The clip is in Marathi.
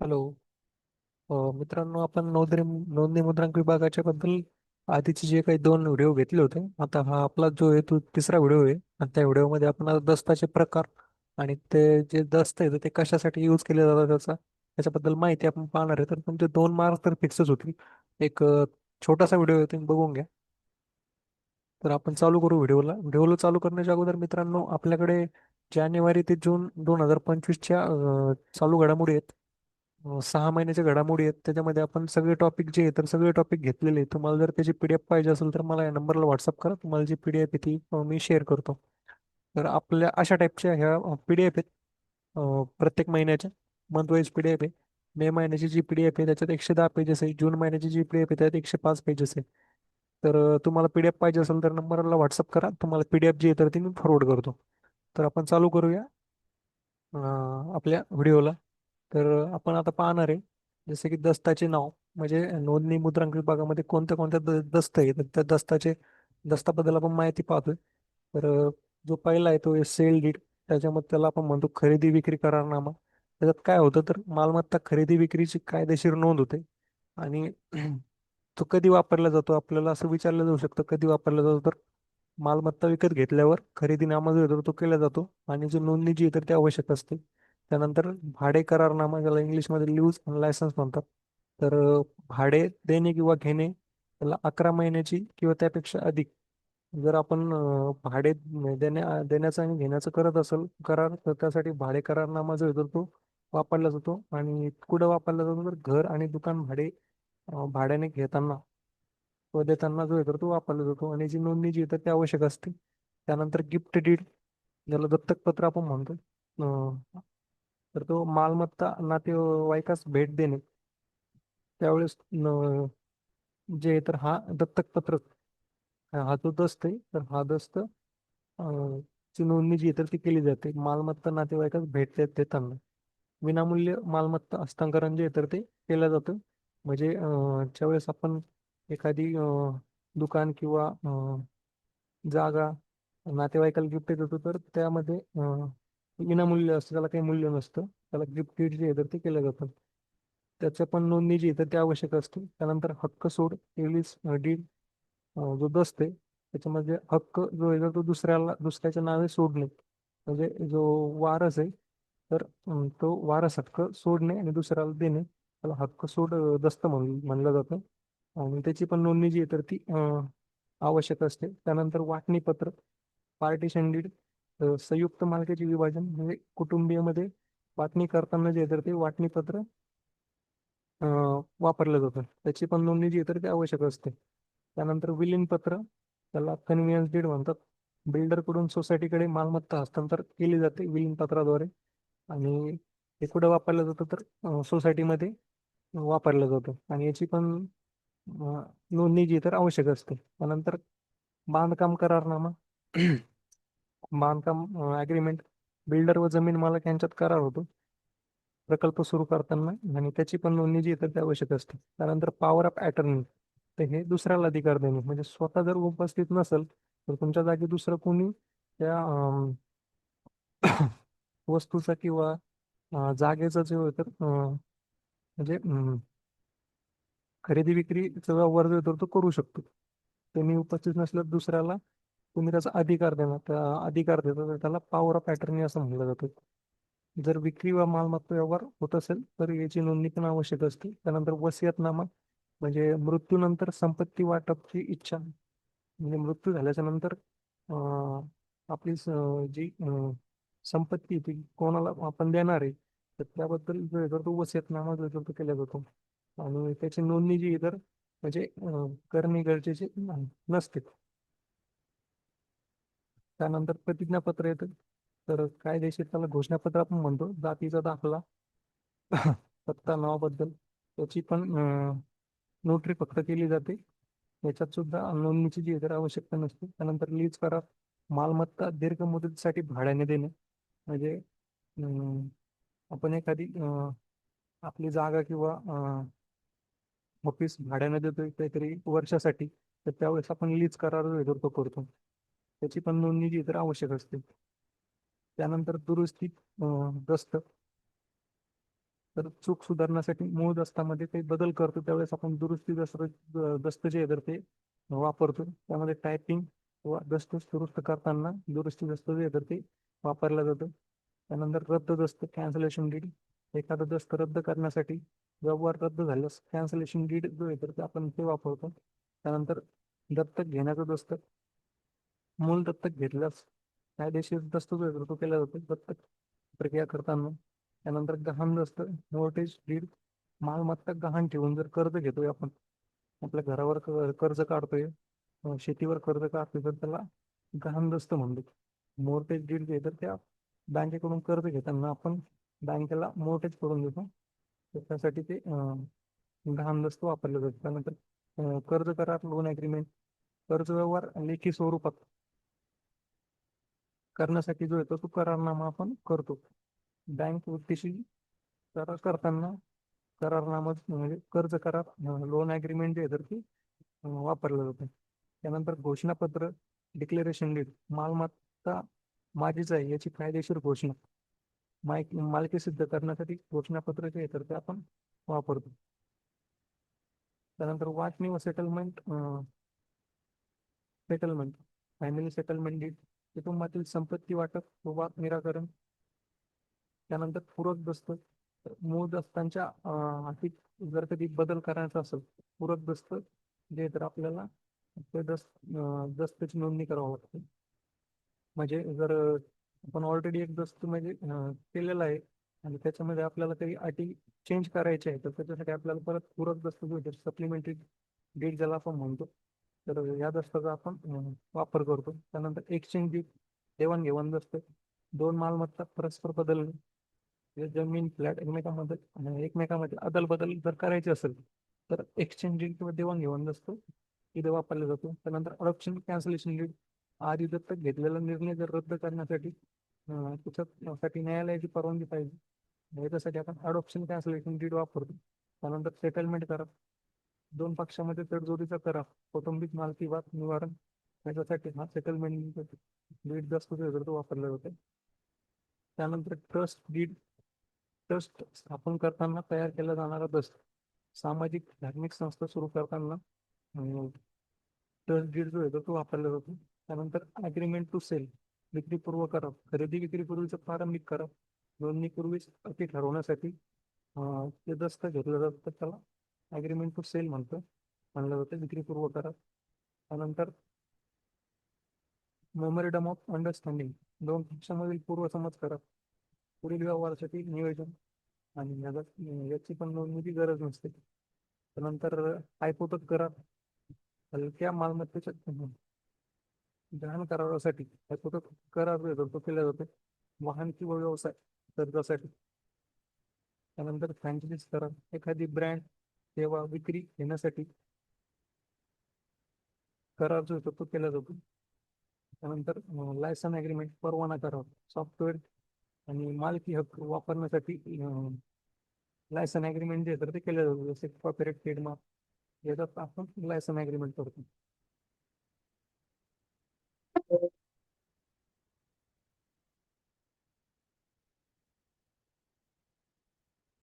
हॅलो. मित्रांनो आपण नोंदणी नोंदणी मुद्रांक विभागाच्या बद्दल आधीचे जे काही दोन व्हिडिओ घेतले होते आता हा आपला जो आहे तो तिसरा व्हिडिओ आहे. आणि त्या व्हिडिओमध्ये आपण दस्ताचे प्रकार आणि ते जे दस्त आहे ते कशासाठी यूज केले जातात त्याचा त्याच्याबद्दल माहिती आपण पाहणार आहे. तर तुमचे दोन मार्क्स तर फिक्सच होतील. एक छोटासा व्हिडिओ आहे तुम्ही बघून घ्या. तर आपण चालू करू व्हिडिओला. व्हिडिओला चालू करण्याच्या अगोदर मित्रांनो आपल्याकडे जानेवारी ते जून दोन हजार पंचवीसच्या चालू घडामोडी आहेत. सहा महिन्याच्या घडामोडी आहेत. त्याच्यामध्ये आपण सगळे टॉपिक जे आहेत तर सगळे टॉपिक घेतलेले आहेत. तुम्हाला जर त्याची पीडीएफ पाहिजे असेल तर मला या नंबरला व्हॉट्सअप करा. तुम्हाला जी पीडीएफ आहे ती मी शेअर करतो. तर आपल्या अशा टाईपच्या ह्या पीडीएफ आहेत. प्रत्येक महिन्याच्या. मंथ वाईज पीडीएफ आहे. मे महिन्याची जी पीडीएफ आहे त्याच्यात एकशे दहा पेजेस आहे. जून महिन्याची जी पीडीएफ आहे त्यात एकशे पाच पेजेस आहे. तर अ, तुम्हाला पीडीएफ पाहिजे असेल तर नंबरला व्हॉट्सअप करा. तुम्हाला पीडीएफ जी आहे तर ती मी फॉरवर्ड करतो. तर आपण चालू करूया आपल्या व्हिडिओला तर आपण आता पाहणार आहे जसे की दस्ताचे नाव म्हणजे नोंदणी मुद्रांक विभागामध्ये कोणत्या कोणत्या द- दस्त आहे तर त्या दस्ताचे दस्ताबद्दल आपण माहिती पाहतोय. तर जो पहिला आहे तो सेल डीड. त्याच्यामध्ये त्याला आपण म्हणतो खरेदी विक्री करारनामा. त्याच्यात काय होतं तर मालमत्ता खरेदी विक्रीची कायदेशीर नोंद होते. आणि तो कधी वापरला जातो आपल्याला असं विचारलं जाऊ शकतं. कधी वापरला जातो तर मालमत्ता विकत घेतल्यावर खरेदी नामा जो येतो तो केला जातो. आणि जो नोंदणी जी आहे तर ती आवश्यक असते. त्यानंतर भाडे करारनामा ज्याला इंग्लिशमध्ये लिव्ज आणि लायसन्स म्हणतात तर भाडे देणे किंवा घेणे त्याला अकरा महिन्याची किंवा त्यापेक्षा अधिक. जर आपण भाडे देण्या देण्याचं आणि घेण्याचं करत असेल करार तर त्यासाठी भाडे करारनामा जो येतो तो वापरला जातो आणि कुठं वापरला जातो तर घर आणि दुकान भाडे भाड्याने घेताना व देताना जो येतो तो वापरला जातो आणि जी नोंदणी जी येतात ती आवश्यक असते. त्यानंतर गिफ्ट डीड ज्याला दत्तक पत्र आपण म्हणतो तर तो मालमत्ता नातेवाईकास भेट देणे. त्यावेळेस जे तर हा दत्तक पत्र हा जो दस्त आहे तर हा दस्त ची नोंदणी जी आहे तर ती केली जाते. मालमत्ता नातेवाईकास भेट देताना. विनामूल्य मालमत्ता हस्तांतरण जे आहे तर ते केलं जातं. म्हणजे ज्यावेळेस आपण एखादी दुकान किंवा जागा नातेवाईकाला गिफ्ट देतो तर त्यामध्ये विनामूल्य असतं त्याला काही मूल्य नसतं. त्याला गिफ्ट जे आहे तर ते केलं जातं. त्याच्या पण नोंदणी जी आहे तर ती आवश्यक असते त्यानंतर हक्क सोड एलिस डीड जो दस्त आहे त्याच्यामध्ये हक्क जो आहे तो दुसऱ्याला दुसऱ्याच्या नावे सोडणे. म्हणजे जो वारस आहे तर तो वारस हक्क सोडणे आणि दुसऱ्याला देणे त्याला हक्क सोड दस्त म्हण म्हणलं जातं. आणि त्याची पण नोंदणी जी आहे तर ती आवश्यक असते. त्यानंतर वाटणीपत्र पार्टिशन डीड संयुक्त मालकीचे विभाजन म्हणजे कुटुंबीयमध्ये वाटणी करताना जे तर ते वाटणी पत्र अं, वापरलं जातं. त्याची पण नोंदणी जी तर ते आवश्यक असते. त्यानंतर विलीन पत्र त्याला कन्व्हिन्स डीड म्हणतात. बिल्डरकडून सोसायटीकडे मालमत्ता हस्तांतर केली जाते विलीन पत्राद्वारे आणि हे कुठं वापरलं जातं तर सोसायटीमध्ये वापरलं जातं. आणि याची पण नोंदणी जी तर आवश्यक असते. त्यानंतर बांधकाम करारनामा. बांधकाम ॲग्रीमेंट बिल्डर व जमीन मालक यांच्यात करार होतो. प्रकल्प सुरू करताना आणि त्याची पण नोंदणी जी आहे तर आवश्यक असते. त्यानंतर पॉवर ऑफ अटर्नी तर हे दुसऱ्याला अधिकार देणे. म्हणजे स्वतः जर उपस्थित नसेल तर तुमच्या जागी दुसरं कोणी त्या वस्तूचा किंवा जागेचा जे तर म्हणजे खरेदी विक्रीचा व्यवहार जो तर तो करू शकतो. त्यांनी उपस्थित नसल्यास दुसऱ्याला तुम्ही त्याचा अधिकार देणार त्या अधिकार देतात तर त्याला पावर ऑफ अटर्नी असं म्हणलं जातं. जर विक्री व मालमत्ता व्यवहार होत असेल तर याची नोंदणी पण आवश्यक असते. त्यानंतर वसियतनामा म्हणजे मृत्यूनंतर संपत्ती वाटपची इच्छा म्हणजे मृत्यू झाल्याच्यानंतर आपली जी संपत्ती ती कोणाला आपण देणार आहे तर त्याबद्दल जो तो वसियतनामा जो तो केला जातो. आणि त्याची नोंदणी जी इतर म्हणजे करणे गरजेचे नसते. त्यानंतर प्रतिज्ञापत्र येतं. तर कायदेशीर त्याला घोषणापत्र आपण म्हणतो जातीचा दाखला. पत्ता नावाबद्दल त्याची पण नोटरी फक्त केली जाते. याच्यात सुद्धा नोंदणीची जी तर आवश्यकता नसते. त्यानंतर लीज करार मालमत्ता दीर्घ मुदतीसाठी भाड्याने देणे. म्हणजे अं, आपण एखादी आपली जागा किंवा ऑफिस भाड्याने देतोय काहीतरी वर्षासाठी तर त्यावेळेस आपण लीज करार तो करतो. त्याची पण नोंदणी जी तर आवश्यक असते. त्यानंतर दुरुस्ती दस्त. तर चूक सुधारण्यासाठी मूळ दस्तामध्ये काही बदल करतो त्यावेळेस आपण दुरुस्ती दस्त दस्त जे आहे तर ते वापरतो. त्यामध्ये टायपिंग किंवा दस्त दुरुस्त करताना दुरुस्ती दस्त जे तर ते वापरलं जातं. त्यानंतर रद्द दस्त कॅन्सलेशन डीड एखादं दस्त रद्द करण्यासाठी व्यवहार रद्द झाल्यास कॅन्सलेशन डीड जो आहे तर ते आपण ते वापरतो. त्यानंतर दत्तक घेण्याचं दस्त. मूल दत्तक घेतल्यास कायदेशीर दस्त जो तो केला जातो दत्तक प्रक्रिया करताना त्यानंतर गहाण दस्त मोर्टेज डीड मालमत्ता गहाण ठेवून जर कर्ज घेतोय आपण आपल्या घरावर कर्ज काढतोय शेतीवर कर्ज काढतोय तर त्याला गहाण दस्त म्हणतो. मोर्टेज डीड जे तर त्या बँकेकडून कर्ज घेताना आपण बँकेला मोर्टेज करून देतो. त्यासाठी ते गहाणदस्त गहाण दस्त वापरले जाते त्यानंतर कर्ज करार लोन अग्रीमेंट कर्ज व्यवहार लेखी स्वरूपात करण्यासाठी जो येतो तो करारनामा आपण करतो. बँक व्यक्तीशी करार करताना करारनामा म्हणजे कर्ज करार लोन अग्रीमेंट जे आहे तर ती वापरलं जातं. त्यानंतर घोषणापत्र डिक्लेरेशन डीड मालमत्ता माझीच आहे याची कायदेशीर घोषणा. माहिक मालकी सिद्ध करण्यासाठी घोषणापत्र जे आहे तर ते आपण वापरतो. त्यानंतर वाटणी व settlement settlement family settlement deed कुटुंबातील संपत्ती वाटप व वाद निराकरण त्यानंतर पूरक दस्त मूळ दस्तांच्या अं, जर कधी बदल करायचा असेल पूरक दस्त जे तर आपल्याला ते दस्त दस्ताची नोंदणी करावं लागते. म्हणजे जर आपण ऑलरेडी एक दस्त म्हणजे केलेला आहे आणि त्याच्यामध्ये आपल्याला काही अटी चेंज करायची आहे तर त्याच्यासाठी आपल्याला परत पूरक दस्त सप्लिमेंटरी डेट ज्याला आपण म्हणतो. तर या दस्ताचा आपण वापर करतो. त्यानंतर एक्सचेंज देवाणघेवाण दस्त दोन मालमत्ता परस्पर बदलणे जमीन फ्लॅट एकमेकांमध्ये एकमेकांमध्ये अदल बदल जर करायची असेल तर एक्सचेंज डीड किंवा देवाणघेवाण दस्त इथे वापरला जातो. त्यानंतर अडॉप्शन कॅन्सलेशन डीड आधी दत्तक घेतलेला निर्णय जर रद्द करण्यासाठी त्याच्यासाठी न्यायालयाची परवानगी पाहिजे याच्यासाठी आपण अडॉप्शन कॅन्सलेशन डीड वापरतो. त्यानंतर सेटलमेंट करा. दोन पक्षामध्ये तडजोडीचा करा. कौटुंबिक मालकी वाद निवारण याच्यासाठी हा सेटलमेंट डीड जास्त जो आहे वापरला जातो. त्यानंतर ट्रस्ट डीड ट्रस्ट स्थापन करताना तयार केला जाणारा दस्त सामाजिक धार्मिक संस्था सुरू करताना ट्रस्ट डीड जो आहे तो वापरला जातो. त्यानंतर अग्रीमेंट टू सेल विक्रीपूर्व करार खरेदी विक्रीपूर्वीचा प्रारंभिक करार नोंदणीपूर्वीच अटी ठरवण्यासाठी ते दस्त घेतलं जातं त्याला. ॲग्रीमेंट टू सेल म्हणतो. म्हणलं जातं विक्री पूर्व करार. त्यानंतर मेमोरेडम ऑफ अंडरस्टँडिंग दोन पक्षांमधील पूर्वसमज करार. पुढील व्यवहारासाठी नियोजन आणि याचा याची पण नोंदणीची गरज नसते. त्यानंतर आयपोतक करार. हलक्या मालमत्तेच्या गहाण करारासाठी आयपोतक करार तो केला जातो. वाहन किंवा व्यवसाय कर्जासाठी. त्यानंतर फ्रँचायझीज करार. एखादी ब्रँड सेवा विक्री घेण्यासाठी करार जो होतो तो केला जातो. त्यानंतर लायसन ॲग्रीमेंट परवाना करार सॉफ्टवेअर आणि मालकी हक्क वापरण्यासाठी लायसन ॲग्रीमेंट जे तर ते केलं जातं. जसे कॉपीराईट ट्रेडमार्क याच्यात आपण लायसन अग्रीमेंट करतो.